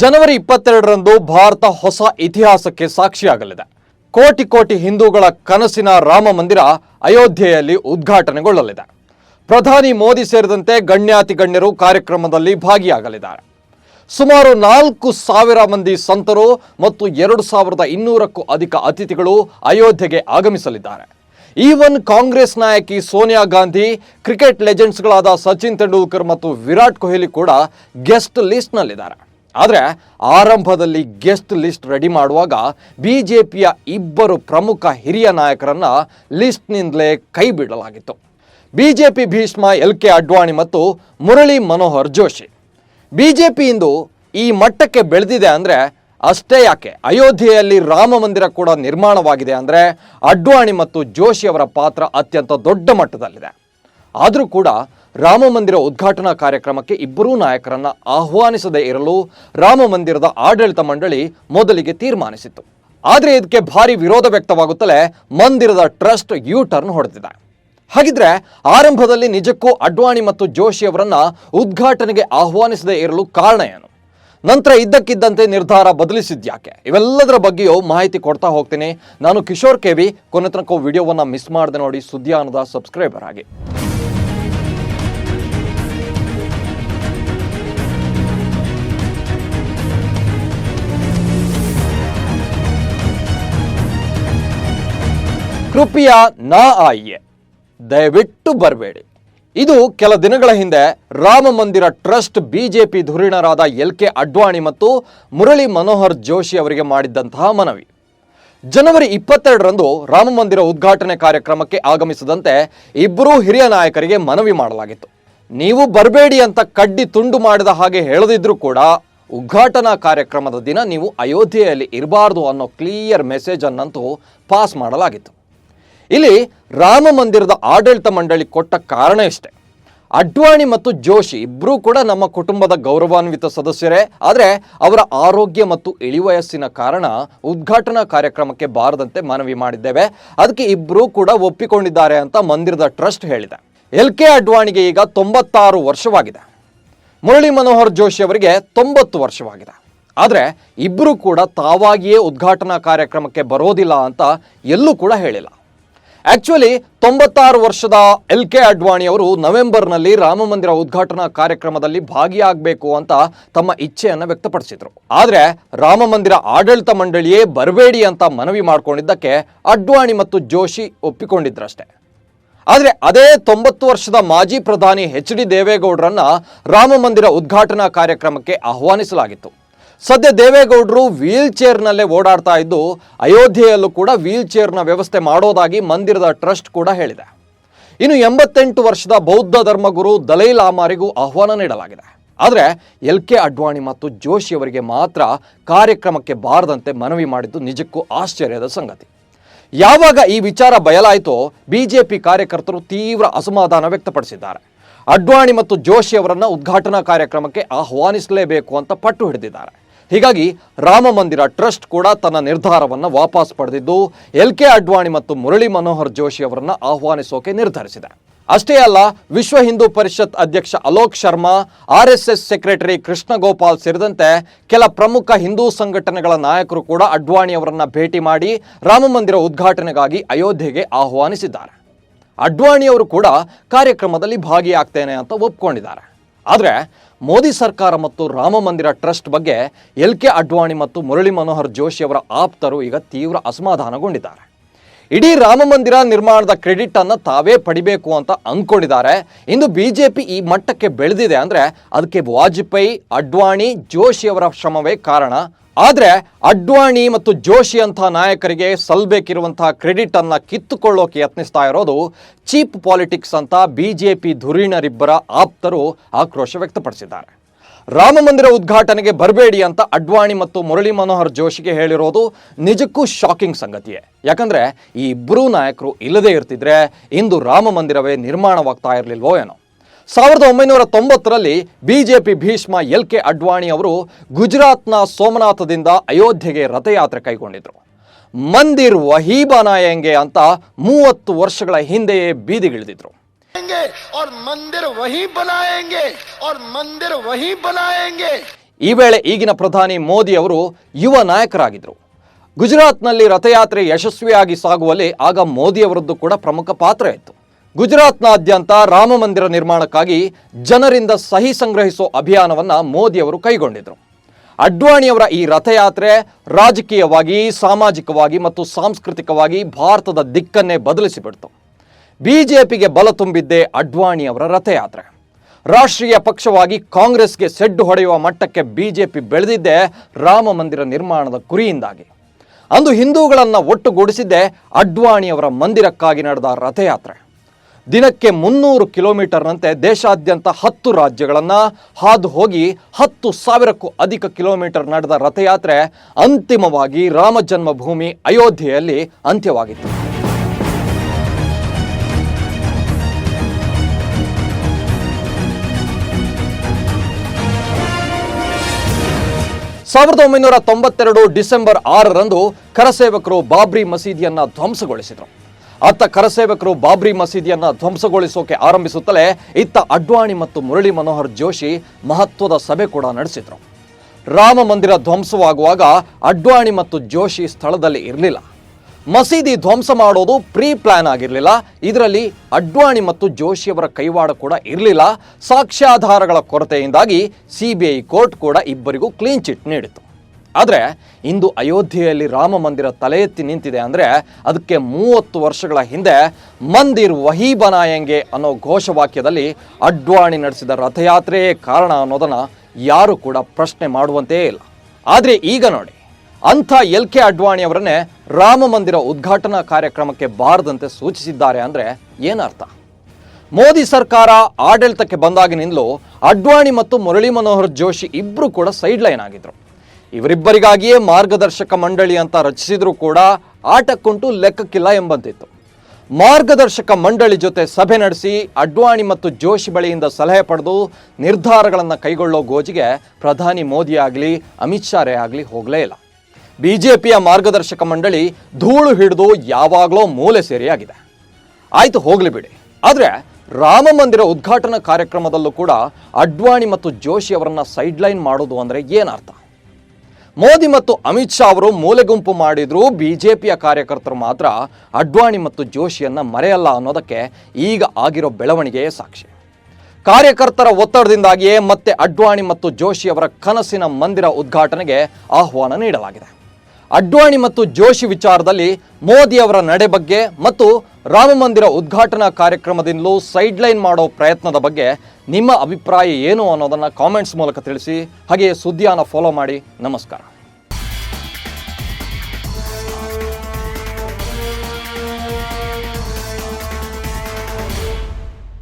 ಜನವರಿ ಇಪ್ಪತ್ತೆರಡರಂದು ಭಾರತ ಹೊಸ ಇತಿಹಾಸಕ್ಕೆ ಸಾಕ್ಷಿಯಾಗಲಿದೆ. ಕೋಟಿ ಕೋಟಿ ಹಿಂದೂಗಳ ಕನಸಿನ ರಾಮ ಮಂದಿರ ಅಯೋಧ್ಯೆಯಲ್ಲಿ ಉದ್ಘಾಟನೆಗೊಳ್ಳಲಿದೆ. ಪ್ರಧಾನಿ ಮೋದಿ ಸೇರಿದಂತೆ ಗಣ್ಯಾತಿ ಗಣ್ಯರು ಕಾರ್ಯಕ್ರಮದಲ್ಲಿ ಭಾಗಿಯಾಗಲಿದ್ದಾರೆ. ಸುಮಾರು ನಾಲ್ಕು ಸಾವಿರ ಮಂದಿ ಸಂತರು ಮತ್ತು ಎರಡು ಸಾವಿರದ ಇನ್ನೂರಕ್ಕೂ ಅಧಿಕ ಅತಿಥಿಗಳು ಅಯೋಧ್ಯೆಗೆ ಆಗಮಿಸಲಿದ್ದಾರೆ. ಈವನ್ ಕಾಂಗ್ರೆಸ್ ನಾಯಕಿ ಸೋನಿಯಾ ಗಾಂಧಿ, ಕ್ರಿಕೆಟ್ ಲೆಜೆಂಡ್ಸ್ಗಳಾದ ಸಚಿನ್ ತೆಂಡೂಲ್ಕರ್ ಮತ್ತು ವಿರಾಟ್ ಕೊಹ್ಲಿ ಕೂಡ ಗೆಸ್ಟ್ ಲಿಸ್ಟ್ನಲ್ಲಿದ್ದಾರೆ. ಆದರೆ ಆರಂಭದಲ್ಲಿ ಗೆಸ್ಟ್ ಲಿಸ್ಟ್ ರೆಡಿ ಮಾಡುವಾಗ ಬಿ ಜೆ ಪಿಯ ಇಬ್ಬರು ಪ್ರಮುಖ ಹಿರಿಯ ನಾಯಕರನ್ನು ಲಿಸ್ಟ್ನಿಂದಲೇ ಕೈ ಬಿಡಲಾಗಿತ್ತು. ಪಿ ಭೀಷ್ಮ ಎಲ್ ಕೆ ಅಡ್ವಾಣಿ ಮತ್ತು Murali Manohar Joshi. B J P ಇಂದು ಈ ಮಟ್ಟಕ್ಕೆ ಬೆಳೆದಿದೆ ಅಂದರೆ ಅಷ್ಟೇ ಯಾಕೆ? ಅಯೋಧ್ಯೆಯಲ್ಲಿ ರಾಮ ಮಂದಿರ ಕೂಡ ನಿರ್ಮಾಣವಾಗಿದೆ ಅಂದರೆ ಅಡ್ವಾಣಿ ಮತ್ತು ಜೋಶಿಯವರ ಪಾತ್ರ ಅತ್ಯಂತ ದೊಡ್ಡ ಮಟ್ಟದಲ್ಲಿದೆ. ಆದರೂ ಕೂಡ ರಾಮ ಮಂದಿರ ಉದ್ಘಾಟನಾ ಕಾರ್ಯಕ್ರಮಕ್ಕೆ ಇಬ್ಬರೂ ನಾಯಕರನ್ನ ಆಹ್ವಾನಿಸದೇ ಇರಲು ರಾಮ ಮಂದಿರದ ಆಡಳಿತ ಮಂಡಳಿ ಮೊದಲಿಗೆ ತೀರ್ಮಾನಿಸಿತ್ತು. ಆದರೆ ಇದಕ್ಕೆ ಭಾರಿ ವಿರೋಧ ವ್ಯಕ್ತವಾಗುತ್ತಲೇ ಮಂದಿರದ ಟ್ರಸ್ಟ್ ಯು ಟರ್ನ್ ಹೊಡೆದಿದೆ. ಹಾಗಿದ್ರೆ ಆರಂಭದಲ್ಲಿ ನಿಜಕ್ಕೂ ಅಡ್ವಾಣಿ ಮತ್ತು ಜೋಶಿ ಅವರನ್ನ ಉದ್ಘಾಟನೆಗೆ ಆಹ್ವಾನಿಸದೇ ಇರಲು ಕಾರಣ ಏನು? ನಂತರ ಇದ್ದಕ್ಕಿದ್ದಂತೆ ನಿರ್ಧಾರ ಬದಲಿಸಿದ್ಯಾಕೆ? ಇವೆಲ್ಲದರ ಬಗ್ಗೆಯೂ ಮಾಹಿತಿ ಕೊಡ್ತಾ ಹೋಗ್ತೀನಿ. ನಾನು ಕಿಶೋರ್ ಕೆವಿ ಕೊನೆ ತನಕ ವಿಡಿಯೋವನ್ನು ಮಿಸ್ ಮಾಡದೆ ನೋಡಿ ಸುದ್ದಿಯಾನದ ಸಬ್ಸ್ಕ್ರೈಬರ್ ಆಗಿ. ಕೃಪೆಯ ನಾ ಆಯ್ಯೆ. ದಯವಿಟ್ಟು ಬರಬೇಡಿ. ಇದು ಕೆಲ ದಿನಗಳ ಹಿಂದೆ ರಾಮ ಮಂದಿರ ಟ್ರಸ್ಟ್ ಬಿಜೆಪಿ ಧುರೀಣರಾದ ಎಲ್ ಕೆ ಅಡ್ವಾಣಿ ಮತ್ತು ಮುರಳಿ ಮನೋಹರ್ ಜೋಶಿ ಅವರಿಗೆ ಮಾಡಿದ್ದಂತಹ ಮನವಿ. ಜನವರಿ ಇಪ್ಪತ್ತೆರಡರಂದು ರಾಮ ಮಂದಿರ ಉದ್ಘಾಟನೆ ಕಾರ್ಯಕ್ರಮಕ್ಕೆ ಆಗಮಿಸದಂತೆ ಇಬ್ಬರೂ ಹಿರಿಯ ನಾಯಕರಿಗೆ ಮನವಿ ಮಾಡಲಾಗಿತ್ತು. ನೀವು ಬರಬೇಡಿ ಅಂತ ಕಡ್ಡಿ ತುಂಡು ಮಾಡಿದ ಹಾಗೆ ಹೇಳದಿದ್ರೂ ಕೂಡ ಉದ್ಘಾಟನಾ ಕಾರ್ಯಕ್ರಮದ ದಿನ ನೀವು ಅಯೋಧ್ಯೆಯಲ್ಲಿ ಇರಬಾರ್ದು ಅನ್ನೋ ಕ್ಲಿಯರ್ ಮೆಸೇಜ್ ಅನ್ನಂತೂ ಪಾಸ್ ಮಾಡಲಾಗಿತ್ತು. ಇಲ್ಲಿ ರಾಮ ಮಂದಿರದ ಆಡಳಿತ ಮಂಡಳಿ ಕೊಟ್ಟ ಕಾರಣ ಇಷ್ಟೇ. ಅಡ್ವಾಣಿ ಮತ್ತು ಜೋಶಿ ಇಬ್ಬರೂ ಕೂಡ ನಮ್ಮ ಕುಟುಂಬದ ಗೌರವಾನ್ವಿತ ಸದಸ್ಯರೇ. ಆದರೆ ಅವರ ಆರೋಗ್ಯ ಮತ್ತು ಇಳಿವಯಸ್ಸಿನ ಕಾರಣ ಉದ್ಘಾಟನಾ ಕಾರ್ಯಕ್ರಮಕ್ಕೆ ಬಾರದಂತೆ ಮನವಿ ಮಾಡಿದ್ದೇವೆ. ಅದಕ್ಕೆ ಇಬ್ಬರೂ ಕೂಡ ಒಪ್ಪಿಕೊಂಡಿದ್ದಾರೆ ಅಂತ ಮಂದಿರದ ಟ್ರಸ್ಟ್ ಹೇಳಿದೆ. ಎಲ್ ಕೆ ಅಡ್ವಾಣಿಗೆ ಈಗ ತೊಂಬತ್ತಾರು ವರ್ಷವಾಗಿದೆ. ಮುರಳಿ ಮನೋಹರ್ ಜೋಶಿ ಅವರಿಗೆ ತೊಂಬತ್ತು ವರ್ಷವಾಗಿದೆ. ಆದರೆ ಇಬ್ಬರೂ ಕೂಡ ತಾವಾಗಿಯೇ ಉದ್ಘಾಟನಾ ಕಾರ್ಯಕ್ರಮಕ್ಕೆ ಬರೋದಿಲ್ಲ ಅಂತ ಎಲ್ಲೂ ಕೂಡ ಹೇಳಿಲ್ಲ. ಆಕ್ಚುಲಿ ತೊಂಬತ್ತಾರು ವರ್ಷದ ಎಲ್ ಕೆ ಅಡ್ವಾಣಿ ಅವರು ನವೆಂಬರ್ನಲ್ಲಿ ರಾಮ ಮಂದಿರ ಉದ್ಘಾಟನಾ ಕಾರ್ಯಕ್ರಮದಲ್ಲಿ ಭಾಗಿಯಾಗಬೇಕು ಅಂತ ತಮ್ಮ ಇಚ್ಛೆಯನ್ನು ವ್ಯಕ್ತಪಡಿಸಿದ್ರು. ಆದರೆ ರಾಮ ಮಂದಿರ ಆಡಳಿತ ಮಂಡಳಿಯೇ ಬರಬೇಡಿ ಅಂತ ಮನವಿ ಮಾಡಿಕೊಂಡಿದ್ದಕ್ಕೆ ಅಡ್ವಾಣಿ ಮತ್ತು ಜೋಶಿ ಒಪ್ಪಿಕೊಂಡಿದ್ರಷ್ಟೇ. ಆದರೆ ಅದೇ ತೊಂಬತ್ತು ವರ್ಷದ ಮಾಜಿ ಪ್ರಧಾನಿ ಎಚ್ ಡಿ ದೇವೇಗೌಡರನ್ನ ರಾಮ ಮಂದಿರ ಉದ್ಘಾಟನಾ ಕಾರ್ಯಕ್ರಮಕ್ಕೆ ಆಹ್ವಾನಿಸಲಾಗಿತ್ತು. ಸದ್ಯ ದೇವೇಗೌಡರು ವೀಲ್ ಚೇರ್ನಲ್ಲೇ ಓಡಾಡ್ತಾ ಇದ್ದು ಅಯೋಧ್ಯೆಯಲ್ಲೂ ಕೂಡ ವೀಲ್ ಚೇರ್ನ ವ್ಯವಸ್ಥೆ ಮಾಡೋದಾಗಿ ಮಂದಿರದ ಟ್ರಸ್ಟ್ ಕೂಡ ಹೇಳಿದೆ. ಇನ್ನು ಎಂಬತ್ತೆಂಟು ವರ್ಷದ ಬೌದ್ಧ ಧರ್ಮಗುರು ದಲೈ ಲಾಮಾರಿಗೂ ಆಹ್ವಾನ ನೀಡಲಾಗಿದೆ. ಆದರೆ ಎಲ್ ಕೆ ಅಡ್ವಾಣಿ ಮತ್ತು ಜೋಶಿ ಅವರಿಗೆ ಮಾತ್ರ ಕಾರ್ಯಕ್ರಮಕ್ಕೆ ಬಾರದಂತೆ ಮನವಿ ಮಾಡಿದ್ದು ನಿಜಕ್ಕೂ ಆಶ್ಚರ್ಯದ ಸಂಗತಿ. ಯಾವಾಗ ಈ ವಿಚಾರ ಬಯಲಾಯಿತೋ ಬಿಜೆಪಿ ಕಾರ್ಯಕರ್ತರು ತೀವ್ರ ಅಸಮಾಧಾನ ವ್ಯಕ್ತಪಡಿಸಿದ್ದಾರೆ. ಅಡ್ವಾಣಿ ಮತ್ತು ಜೋಶಿ ಅವರನ್ನ ಉದ್ಘಾಟನಾ ಕಾರ್ಯಕ್ರಮಕ್ಕೆ ಆಹ್ವಾನಿಸಲೇಬೇಕು ಅಂತ ಪಟ್ಟು ಹಿಡಿದಿದ್ದಾರೆ. ಹೀಗಾಗಿ ರಾಮ ಮಂದಿರ ಟ್ರಸ್ಟ್ ಕೂಡ ತನ್ನ ನಿರ್ಧಾರವನ್ನು ವಾಪಸ್ ಪಡೆದಿದ್ದು, ಎಲ್ ಕೆ ಅಡ್ವಾಣಿ ಮತ್ತು ಮುರಳಿ ಮನೋಹರ್ ಜೋಶಿ ಅವರನ್ನು ಆಹ್ವಾನಿಸೋಕೆ ನಿರ್ಧರಿಸಿದೆ. ಅಷ್ಟೇ ಅಲ್ಲ, ವಿಶ್ವ ಹಿಂದೂ ಪರಿಷತ್ ಅಧ್ಯಕ್ಷ Alok Sharma, R S S secretary Krishna Gopal ಸೇರಿದಂತೆ ಕೆಲ ಪ್ರಮುಖ ಹಿಂದೂ ಸಂಘಟನೆಗಳ ನಾಯಕರು ಕೂಡ ಅಡ್ವಾಣಿ ಅವರನ್ನ ಭೇಟಿ ಮಾಡಿ ರಾಮ ಮಂದಿರ ಉದ್ಘಾಟನೆಗಾಗಿ ಅಯೋಧ್ಯೆಗೆ ಆಹ್ವಾನಿಸಿದ್ದಾರೆ. ಅಡ್ವಾಣಿಯವರು ಕೂಡ ಕಾರ್ಯಕ್ರಮದಲ್ಲಿ ಭಾಗಿಯಾಗ್ತೇನೆ ಅಂತ ಒಪ್ಕೊಂಡಿದ್ದಾರೆ. ಆದರೆ ಮೋದಿ ಸರ್ಕಾರ ಮತ್ತು ರಾಮ ಮಂದಿರ ಟ್ರಸ್ಟ್ ಬಗ್ಗೆ ಎಲ್ ಕೆ ಅಡ್ವಾಣಿ ಮತ್ತು ಮುರಳಿ ಮನೋಹರ್ ಜೋಶಿ ಅವರ ಆಪ್ತರು ಈಗ ತೀವ್ರ ಅಸಮಾಧಾನಗೊಂಡಿದ್ದಾರೆ. ಇಡೀ ರಾಮ ಮಂದಿರ ನಿರ್ಮಾಣದ ಕ್ರೆಡಿಟ್ ಅನ್ನು ತಾವೇ ಪಡಿಬೇಕು ಅಂತ ಅಂದ್ಕೊಂಡಿದ್ದಾರೆ ಇಂದು ಬಿಜೆಪಿ ಈ ಮಟ್ಟಕ್ಕೆ ಬೆಳೆದಿದೆ ಅಂದರೆ ಅದಕ್ಕೆ ವಾಜಪೇಯಿ, ಅಡ್ವಾಣಿ, ಜೋಶಿ ಅವರ ಶ್ರಮವೇ ಕಾರಣ. ಆದ್ರೆ ಅಡ್ವಾಣಿ ಮತ್ತು ಜೋಶಿ ಅಂತ ನಾಯಕರಿಗೆ ಸಲ್ಲಬೇಕಿರುವಂತಹ ಕ್ರೆಡಿಟನ್ನು ಕಿತ್ತುಕೊಳ್ಳೋಕೆ ಯತ್ನಿಸ್ತಾ ಇರೋದು ಚೀಪ್ ಪಾಲಿಟಿಕ್ಸ್ ಅಂತ ಬಿ ಜೆ ಪಿ ಧುರೀಣರಿಬ್ಬರ ಆಪ್ತರು ಆಕ್ರೋಶ ವ್ಯಕ್ತಪಡಿಸಿದ್ದಾರೆ. ರಾಮ ಮಂದಿರ ಉದ್ಘಾಟನೆಗೆ ಬರಬೇಡಿ ಅಂತ ಅಡ್ವಾಣಿ ಮತ್ತು ಮುರಳಿ ಮನೋಹರ್ ಜೋಶಿಗೆ ಹೇಳಿರೋದು ನಿಜಕ್ಕೂ ಶಾಕಿಂಗ್ ಸಂಗತಿಯೇ. ಯಾಕಂದರೆ ಈ ಇಬ್ಬರೂ ನಾಯಕರು ಇಲ್ಲದೇ ಇರ್ತಿದ್ರೆ ಇಂದು ರಾಮ ಮಂದಿರವೇ ನಿರ್ಮಾಣವಾಗ್ತಾ ಇರಲಿಲ್ವೋ ಏನೋ. ಸಾವಿರದ ಒಂಬೈನೂರ ತೊಂಬತ್ತರಲ್ಲಿ B J P Bhishma L K Advani ಅವರು ಗುಜರಾತ್ನ ಸೋಮನಾಥದಿಂದ ಅಯೋಧ್ಯೆಗೆ ರಥಯಾತ್ರೆ ಕೈಗೊಂಡಿದ್ರು. ಮಂದಿರ್ ವಹೀಬಾನಾಯಂಗೆ ಅಂತ ಮೂವತ್ತು ವರ್ಷಗಳ ಹಿಂದೆಯೇ ಬೀದಿಗಿಳಿದಿದ್ರು. ಈ ವೇಳೆ ಈಗಿನ ಪ್ರಧಾನಿ ಮೋದಿ ಅವರು ಯುವ ನಾಯಕರಾಗಿದ್ದರು ಗುಜರಾತ್ನಲ್ಲಿ ರಥಯಾತ್ರೆ ಯಶಸ್ವಿಯಾಗಿ ಸಾಗುವಲ್ಲಿ ಆಗ ಮೋದಿಯವರದ್ದು ಕೂಡ ಪ್ರಮುಖ ಪಾತ್ರ ಇತ್ತು. ಗುಜರಾತ್ನಾದ್ಯಂತ ರಾಮ ಮಂದಿರ ನಿರ್ಮಾಣಕ್ಕಾಗಿ ಜನರಿಂದ ಸಹಿ ಸಂಗ್ರಹಿಸೋ ಅಭಿಯಾನವನ್ನ ಮೋದಿಯವರು ಕೈಗೊಂಡಿದ್ರು. ಅಡ್ವಾಣಿಯವರ ಈ ರಥಯಾತ್ರೆ ರಾಜಕೀಯವಾಗಿ, ಸಾಮಾಜಿಕವಾಗಿ ಮತ್ತು ಸಾಂಸ್ಕೃತಿಕವಾಗಿ ಭಾರತದ ದಿಕ್ಕನ್ನೇ ಬದಲಿಸಿಬಿಡ್ತು. ಬಿಜೆಪಿಗೆ ಬಲ ತುಂಬಿದ್ದೇ ಅಡ್ವಾಣಿಯವರ ರಥಯಾತ್ರೆ. ರಾಷ್ಟ್ರೀಯ ಪಕ್ಷವಾಗಿ ಕಾಂಗ್ರೆಸ್ಗೆ ಸೆಡ್ಡು ಹೊಡೆಯುವ ಮಟ್ಟಕ್ಕೆ ಬಿಜೆಪಿ ಬೆಳೆದಿದ್ದೇ ರಾಮ ಮಂದಿರ ನಿರ್ಮಾಣದ ಗುರಿಯಿಂದಾಗಿ ಅಂದು ಹಿಂದೂಗಳನ್ನು ಒಟ್ಟುಗೂಡಿಸಿದ್ದೇ ಅಡ್ವಾಣಿಯವರ ಮಂದಿರಕ್ಕಾಗಿ ನಡೆದ ರಥಯಾತ್ರೆ. ದಿನಕ್ಕೆ ಮುನ್ನೂರು ಕಿಲೋಮೀಟರ್ನಂತೆ ದೇಶಾದ್ಯಂತ ಹತ್ತು ರಾಜ್ಯಗಳನ್ನು ಹಾದು ಹೋಗಿ ಹತ್ತು ಸಾವಿರಕ್ಕೂ ಅಧಿಕ ಕಿಲೋಮೀಟರ್ ನಡೆದ ರಥಯಾತ್ರೆ ಅಂತಿಮವಾಗಿ ರಾಮ ಜನ್ಮಭೂಮಿ ಅಯೋಧ್ಯೆಯಲ್ಲಿ ಅಂತ್ಯವಾಗಿತ್ತು. ಸಾವಿರದ ಒಂಬೈನೂರ ತೊಂಬತ್ತೆರಡು ಡಿಸೆಂಬರ್ ಆರರಂದು ಕರಸೇವಕರು ಬಾಬ್ರಿ ಮಸೀದಿಯನ್ನು ಧ್ವಂಸಗೊಳಿಸಿದರು. ಅತ್ತ ಕರಸೇವಕರು ಬಾಬ್ರಿ ಮಸೀದಿಯನ್ನ ಧ್ವಂಸಗೊಳಿಸೋಕೆ ಆರಂಭಿಸುತ್ತಲೇ ಇತ್ತ ಅಡ್ವಾಣಿ ಮತ್ತು ಮುರಳಿ ಮನೋಹರ್ ಜೋಶಿ ಮಹತ್ವದ ಸಭೆ ಕೂಡ ನಡೆಸಿದ್ರು. ರಾಮ ಮಂದಿರ ಧ್ವಂಸವಾಗುವಾಗ ಅಡ್ವಾಣಿ ಮತ್ತು ಜೋಶಿ ಸ್ಥಳದಲ್ಲಿ ಇರಲಿಲ್ಲ. ಮಸೀದಿ ಧ್ವಂಸ ಮಾಡೋದು ಪ್ರೀ ಪ್ಲಾನ್ ಆಗಿರಲಿಲ್ಲ. ಇದರಲ್ಲಿ ಅಡ್ವಾಣಿ ಮತ್ತು ಜೋಶಿಯವರ ಕೈವಾಡ ಕೂಡ ಇರಲಿಲ್ಲ. ಸಾಕ್ಷ್ಯಾಧಾರಗಳ ಕೊರತೆಯಿಂದಾಗಿ ಸಿಬಿಐ ಕೋರ್ಟ್ ಕೂಡ ಇಬ್ಬರಿಗೂ ಕ್ಲೀನ್ ಚಿಟ್ ನೀಡಿತು ಆದರೆ ಇಂದು ಅಯೋಧ್ಯೆಯಲ್ಲಿ ರಾಮ ಮಂದಿರ ತಲೆ ಎತ್ತಿ ನಿಂತಿದೆ ಅಂದರೆ ಅದಕ್ಕೆ ಮೂವತ್ತು ವರ್ಷಗಳ ಹಿಂದೆ ಮಂದಿರ್ ವಹಿ ಬನಾಯಂಗೆ ಅನ್ನೋ ಘೋಷವಾಕ್ಯದಲ್ಲಿ ಅಡ್ವಾಣಿ ನಡೆಸಿದ ರಥಯಾತ್ರೆಯೇ ಕಾರಣ ಅನ್ನೋದನ್ನು ಯಾರು ಕೂಡ ಪ್ರಶ್ನೆ ಮಾಡುವಂತೆಯೇ ಇಲ್ಲ. ಆದರೆ ಈಗ ನೋಡಿ, ಅಂಥ ಎಲ್ ಕೆ ಅಡ್ವಾಣಿ ಅವರನ್ನೇ ರಾಮ ಮಂದಿರ ಉದ್ಘಾಟನಾ ಕಾರ್ಯಕ್ರಮಕ್ಕೆ ಬಾರದಂತೆ ಸೂಚಿಸಿದ್ದಾರೆ ಅಂದರೆ ಏನರ್ಥ? ಮೋದಿ ಸರ್ಕಾರ ಆಡಳಿತಕ್ಕೆ ಬಂದಾಗಿನಿಂದಲೂ ಅಡ್ವಾಣಿ ಮತ್ತು ಮುರಳಿ ಮನೋಹರ್ ಜೋಶಿ ಇಬ್ಬರು ಕೂಡ ಸೈಡ್ ಲೈನ್ ಆಗಿದ್ರು. ಇವರಿಬ್ಬರಿಗಾಗಿಯೇ ಮಾರ್ಗದರ್ಶಕ ಮಂಡಳಿ ಅಂತ ರಚಿಸಿದ್ರು ಕೂಡ ಆಟಕ್ಕುಂಟು ಲೆಕ್ಕಕ್ಕಿಲ್ಲ ಎಂಬಂತಿತ್ತು. ಮಾರ್ಗದರ್ಶಕ ಮಂಡಳಿ ಜೊತೆ ಸಭೆ ನಡೆಸಿ ಅಡ್ವಾಣಿ ಮತ್ತು ಜೋಶಿ ಬಳಿಯಿಂದ ಸಲಹೆ ಪಡೆದು ನಿರ್ಧಾರಗಳನ್ನು ಕೈಗೊಳ್ಳೋ ಗೋಜಿಗೆ ಪ್ರಧಾನಿ ಮೋದಿ ಆಗಲಿ, ಅಮಿತ್ ಶಾರೇ ಆಗಲಿ ಹೋಗಲೇ ಇಲ್ಲ. ಬಿ ಜೆ ಪಿಯ ಮಾರ್ಗದರ್ಶಕ ಮಂಡಳಿ ಧೂಳು ಹಿಡಿದು ಯಾವಾಗಲೋ ಮೂಲೆ ಸೇರಿಯಾಗಿದೆ. ಆಯ್ತು ಹೋಗಲಿ ಬಿಡಿ. ಆದರೆ ರಾಮ ಮಂದಿರ ಉದ್ಘಾಟನಾ ಕಾರ್ಯಕ್ರಮದಲ್ಲೂ ಕೂಡ ಅಡ್ವಾಣಿ ಮತ್ತು ಜೋಶಿ ಅವರನ್ನು ಸೈಡ್ಲೈನ್ ಮಾಡೋದು ಅಂದರೆ ಏನರ್ಥ ಮೋದಿ ಮತ್ತು ಅಮಿತ್ ಶಾ ಅವರು ಮೂಲೆಗುಂಪು ಮಾಡಿದ್ರು. ಬಿಜೆಪಿಯ ಕಾರ್ಯಕರ್ತರು ಮಾತ್ರ ಅಡ್ವಾಣಿ ಮತ್ತು ಜೋಶಿಯನ್ನ ಮರೆಯಲ್ಲ ಅನ್ನೋದಕ್ಕೆ ಈಗ ಆಗಿರೋ ಬೆಳವಣಿಗೆಯೇ ಸಾಕ್ಷಿ. ಕಾರ್ಯಕರ್ತರ ಒತ್ತಡದಿಂದಾಗಿಯೇ ಮತ್ತೆ ಅಡ್ವಾಣಿ ಮತ್ತು ಜೋಶಿ ಅವರ ಕನಸಿನ ಮಂದಿರ ಉದ್ಘಾಟನೆಗೆ ಆಹ್ವಾನ ನೀಡಲಾಗಿದೆ. ಅಡ್ವಾಣಿ ಮತ್ತು ಜೋಶಿ ವಿಚಾರದಲ್ಲಿ ಮೋದಿ ಅವರ ನಡೆ ಬಗ್ಗೆ ಮತ್ತು ರಾಮ ಮಂದಿರ ಉದ್ಘಾಟನಾ ಕಾರ್ಯಕ್ರಮದಿಂದಲೂ ಸೈಡ್ಲೈನ್ ಮಾಡೋ ಪ್ರಯತ್ನದ ಬಗ್ಗೆ ನಿಮ್ಮ ಅಭಿಪ್ರಾಯ ಏನು ಅನ್ನೋದನ್ನು ಕಾಮೆಂಟ್ಸ್ ಮೂಲಕ ತಿಳಿಸಿ, ಹಾಗೆಯೇ ಸುದ್ದಿಯನ್ನು ಫಾಲೋ ಮಾಡಿ. ನಮಸ್ಕಾರ.